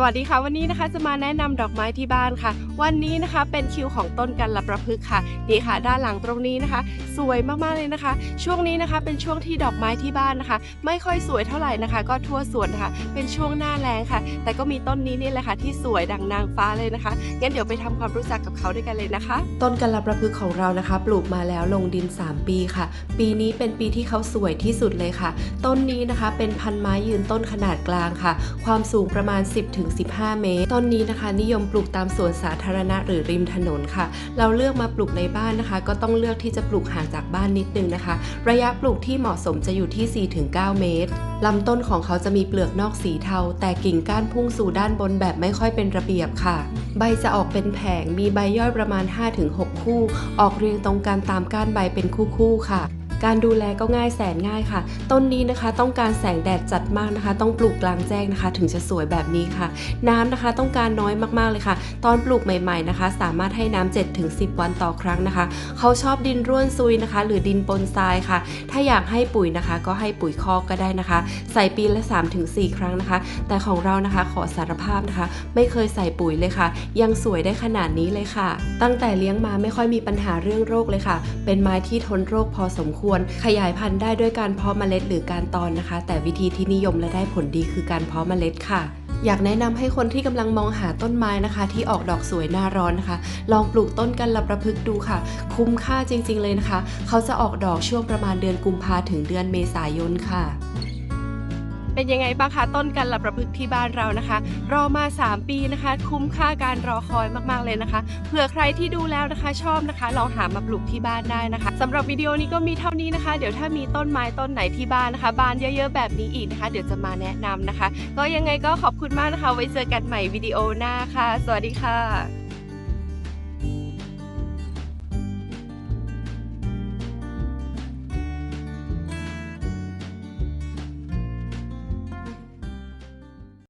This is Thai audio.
สวัสดีค่ะวันนี้นะคะจะมาแนะนำดอกไม้ที่บ้านค่ะ วันนี้นะคะเป็นคิวของต้นกันละประพฤกษ์ค่ะนี่ค่ะ ด้านหลังตรงนี้นะคะ สวยมากๆเลยนะคะ ช่วงนี้นะคะเป็นช่วงที่ดอกไม้ที่บ้านนะคะ ไม่ค่อยสวยเท่าไหร่นะคะ ก็ทั่วสวนนะคะเป็นช่วงหน้าแรงค่ะ แต่ก็มีต้นนี้นี่แหละค่ะ ที่สวยดังนางฟ้าเลยนะคะงั้นเดี๋ยวไปทำความรู้จักกับเขาด้วยกันเลยนะคะ ต้นกันละประพฤกของเรานะคะ ปลูกมาแล้วลงดิน 3 ปีค่ะ ปีนี้เป็นปีที่เขาสวยที่สุดเลยค่ะ ต้นนี้นะคะเป็นพันไม้ยืนต้นขนาดกลางค่ะ ความสูงประมาณ 10ถึง10-15 เมตร ต้นนี้นะคะ นิยมปลูกตามสวนสาธารณะหรือริมถนนค่ะ เราเลือกมาปลูกในบ้านนะคะ ก็ต้องเลือกที่จะปลูกห่างจากบ้านนิดนึงนะคะ ระยะปลูกที่เหมาะสมจะอยู่ที่ 4-9 เมตรลำต้นของเขาจะมีเปลือกนอกสีเทา แต่กิ่งก้านพุ่งสู่ด้านบนแบบไม่ค่อยเป็นระเบียบค่ะ ใบจะออกเป็นแผงมีใบย่อยประมาณ 5-6 คู่ ออกเรียงตรงกันตามก้านใบเป็นคู่ๆค่ะ การดูแลก็ง่ายแสนง่ายค่ะ ต้นนี้นะคะต้องการแสงแดดจัดมากนะคะ ต้องปลูกกลางแจ้งนะคะ ถึงจะสวยแบบนี้ค่ะ น้ำนะคะต้องการน้อยมากๆเลยค่ะ ตอนปลูกใหม่ ๆนะคะ สามารถให้น้ำ7ถึง10 วันต่อครั้งนะคะ เขาชอบดินร่วนซุยนะคะ หรือดินปนทรายค่ะ ถ้าอยากให้ปุ๋ยนะคะ ก็ให้ปุ๋ยคอกก็ได้นะคะ ใส่ปีละ3ถึง4ครั้งนะคะ แต่ของเรานะคะขอสารภาพนะคะ ไม่เคยใส่ปุ๋ยเลยค่ะ ยังสวยได้ขนาดนี้เลยค่ะ ตั้งแต่เลี้ยงมาไม่ค่อยมีปัญหาเรื่องโรคเลยค่ะ เป็นไม้ที่ทนโรคพอสมควรขยายพันธุ์ได้ด้วยการเพาะเมล็ดหรือการตอนนะคะ แต่วิธีที่นิยมและได้ผลดีคือการเพาะเมล็ดค่ะอยากแนะนำให้คนที่กำลังมองหาต้นไม้นะคะ ที่ออกดอกสวยหน้าร้อนนะคะ ลองปลูกต้นกันละประพฤกษ์ดูค่ะ คุ้มค่าจริงๆเลยนะคะ เขาจะออกดอกช่วงประมาณเดือนกุมภาถึงเดือนเมษายนค่ะ เป็นยังไงบ้างคะต้นกันละประพฤกษ์ที่บ้านเรานะคะรอมา 3 ปีนะคะ คุ้มค่าการรอคอยมากๆเลยนะคะเผื่อใครที่ดูแล้วนะคะ ชอบนะคะ ลองหามาปลูกที่บ้านได้นะคะสำหรับวิดีโอนี้ก็มีเท่านี้นะคะ เดี๋ยวถ้ามีต้นไม้ต้นไหนที่บ้านนะคะ บานเยอะๆแบบนี้อีกนะคะ เดี๋ยวจะมาแนะนำนะคะ ก็ยังไงก็ขอบคุณมากนะคะ ไว้เจอกันใหม่วิดีโอหน้าค่ะ สวัสดีค่ะ